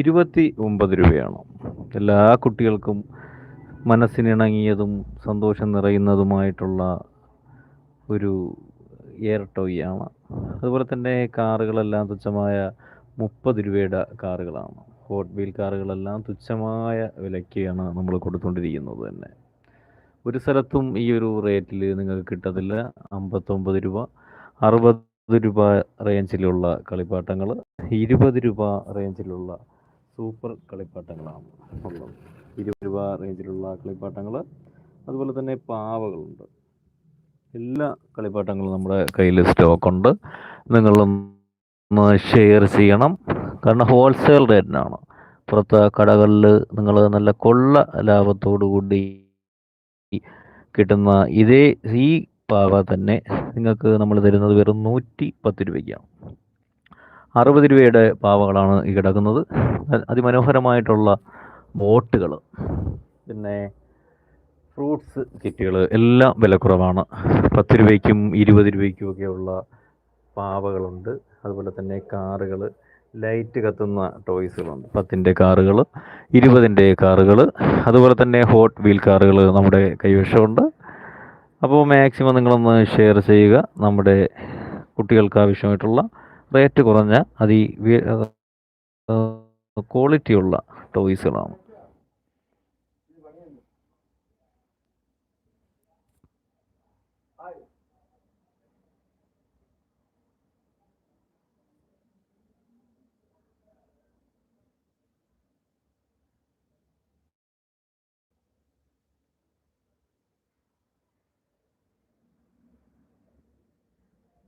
ഇരുപത്തി ഒമ്പത് രൂപയാണ്? എല്ലാ കുട്ടികൾക്കും മനസ്സിനിണങ്ങിയതും സന്തോഷം നിറയുന്നതുമായിട്ടുള്ള ഒരു എയർ ടോയ് ആണ്. അതുപോലെ തന്നെ കാറുകളെല്ലാം തുച്ഛമായ മുപ്പത് രൂപയുടെ കാറുകളാണ്. ഹോട്ട് വീൽ കാറുകളെല്ലാം തുച്ഛമായ വിലയ്ക്കാണ് നമ്മൾ കൊടുത്തുകൊണ്ടിരിക്കുന്നത് തന്നെ. ഒരു സ്ഥലത്തും ഈ ഒരു റേറ്റിൽ നിങ്ങൾക്ക് കിട്ടത്തില്ല. അമ്പത്തൊമ്പത് രൂപ അറുപത് രൂപ റേഞ്ചിലുള്ള കളിപ്പാട്ടങ്ങൾ ഇരുപത് രൂപ റേഞ്ചിലുള്ള സൂപ്പർ കളിപ്പാട്ടങ്ങളാണ്. ഉള്ളത് ഇരുപത് രൂപ റേഞ്ചിലുള്ള കളിപ്പാട്ടങ്ങൾ അതുപോലെ തന്നെ പാവകളുണ്ട്. എല്ലാ കളിപ്പാട്ടങ്ങളും നമ്മുടെ കയ്യിൽ സ്റ്റോക്കുണ്ട് നിങ്ങളൊന്ന് ഷെയർ ചെയ്യണം. കാരണം ഹോൾസെയിൽ റേറ്റിനാണ് പുറത്തെ കടകളിൽ നിങ്ങൾ നല്ല കൊള്ള ലാഭത്തോടു കൂടി കിട്ടുന്ന ഇതേ ഈ പാവ തന്നെ നിങ്ങൾക്ക് നമ്മൾ തരുന്നത് വെറും നൂറ്റി പത്ത് രൂപയ്ക്കാണ്. അറുപത് രൂപയുടെ പാവകളാണ് ഈ കിടക്കുന്നത്. അതിമനോഹരമായിട്ടുള്ള ബോട്ടുകൾ പിന്നെ ഫ്രൂട്ട്സ് കിറ്റുകൾ എല്ലാം വിലക്കുറവാണ് പത്ത് രൂപയ്ക്കും ഇരുപത് രൂപയ്ക്കും ഒക്കെയുള്ള പാവകളുണ്ട്. അതുപോലെ തന്നെ കാറുകൾ ലൈറ്റ് കത്തുന്ന ടോയ്സുകളുണ്ട്. പത്തിന്റെ കാറുകൾ ഇരുപതിന്റെ കാറുകൾ അതുപോലെ തന്നെ ഹോട്ട് വീൽ കാറുകൾ നമ്മുടെ കൈവശമുണ്ട്. അപ്പോൾ മാക്സിമം നിങ്ങളൊന്ന് ഷെയർ ചെയ്യുക. നമ്മുടെ കുട്ടികൾക്ക് ആവശ്യമായിട്ടുള്ള റേറ്റ് കുറഞ്ഞ അതി ക്വാളിറ്റി ഉള്ള ടോയ്സുകളാണ്